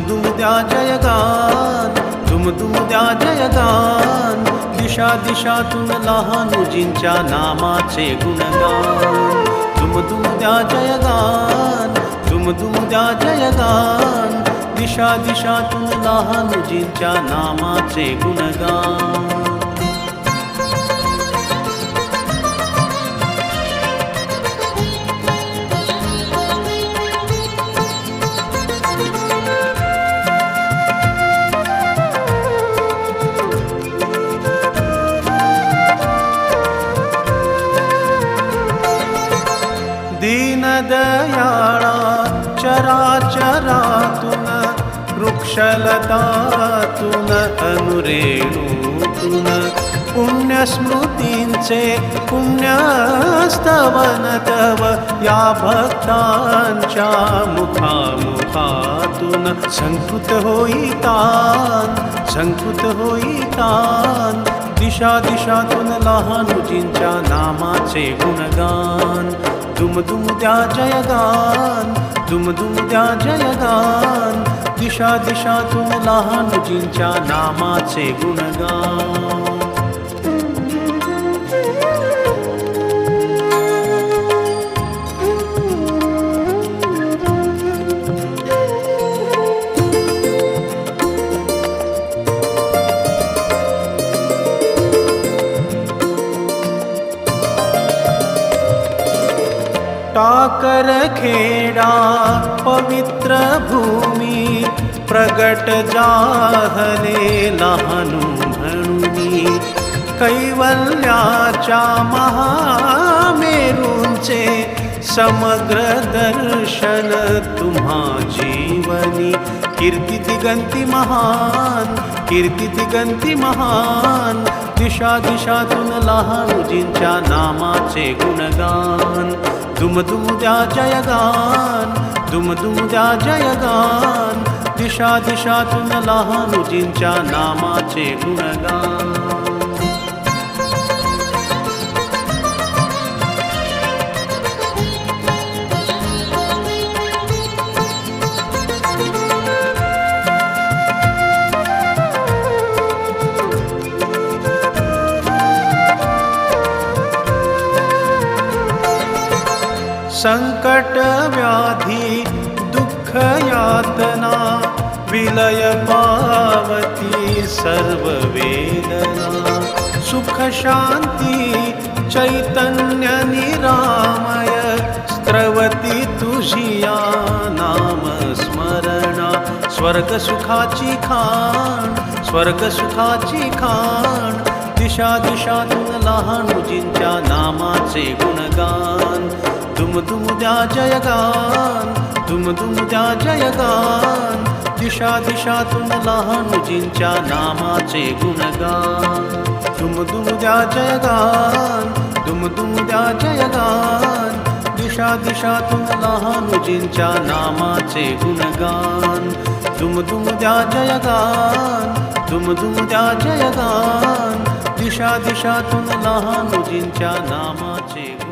जयगान दुम दुम द्या जयगान दिशा दिशातून लहानुजींच्या नामाचे गुणगान. दुम दुम द्या जयगान दुम द्या जयगान दिशा दिशातून लहानुजींच्या नामाचे गुणगान. चराचरातून वृक्षलतातून अनुरेणूतून पुण्यस्मृतींचे पुण्यस्तवन तव या भक्तांच्या मुखामुखातून संकुत होईतान संकुत होईतान दिशा दिशातून लहानुजींच्या नामाचे गुणगान दुम दुम द्या जयगान दुम दुम द्या जयगान दिशा दिशातून लहानुजींच्या नामाचे गुणगान. टाकर खेडा पवित्र भूमी प्रगट जाहले लहानू म्हणूनी. कैवल्याच्या महामेरूंचे समग्र दर्शन तुम्हा जीवनी. कीर्ती दिगंती महान कीर्ती दिगंती महान दिशा दिशातून लहानुजींच्या नामाचे गुणगान. दुम दुम द्या जयगान दुम दुम द्या जयगान दिशा दिशातून लहानुजींच्या नामाचे गुणगान. संकट व्याधी दुःख यातना विलय पावती सर्व वेदना। सुख शांती चैतन्य निरामय स्त्रवती तुझिया नाम स्मरणा। स्वर्ग सुखाची खाण स्वर्ग सुखाची खाण दिशा दिशातून लहान उजींच्या नामाचे गुणगान। तुम तुम द्या जयगान दुम तुम द्या जयगान दिशा दिशातून लहानुजींच्या नामाचे गुणगान। दुम तुम द्या जयगान दुम तुम द्या जयगान दिशा दिशातून लहानुजींच्या नामाचे गुणगान। तुम तुम द्या जयगान तुम तुम द्या जयगान दिशा दिशातून लहानुजींच्या नामाचे गुण